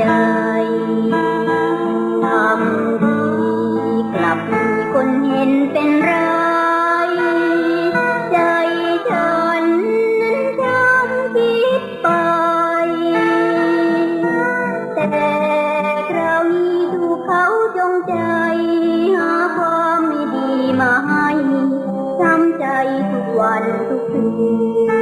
จทำดีกลับมีคนเห็นเป็นรายใจฉันนั้นช้ำคิดไป แต่คราวนี้ดูเขาจงใจ หาความไม่ดีมาให้ทำใจทุกวันทุกคืน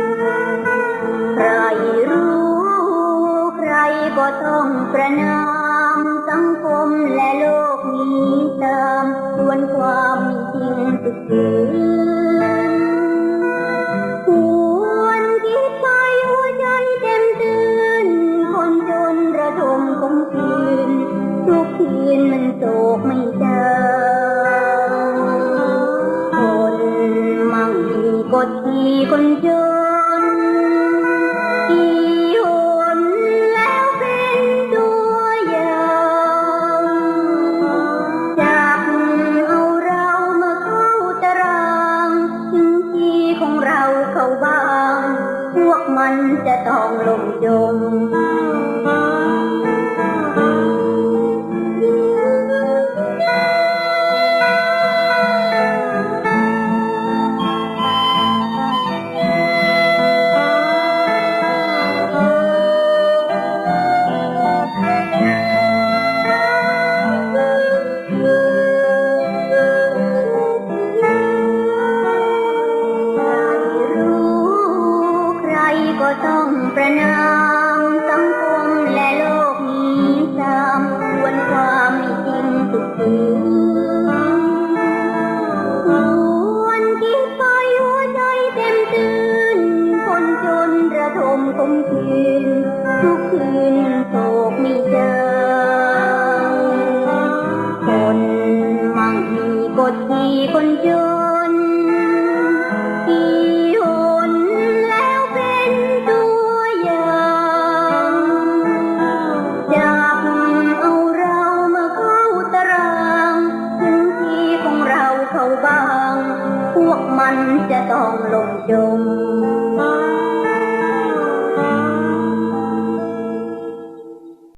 คนมั่งมีกดขี่คนจน พวกมัน ต้องประนามสังคมและโลกนี้ตามควรความจริงทุกคืนควรคิดไปหัวใจเต็มตื่น คนจนระทมคมคืน ทุกคืนโศกไม่เจอคนมั่งมีกฎที่คนจน ของเร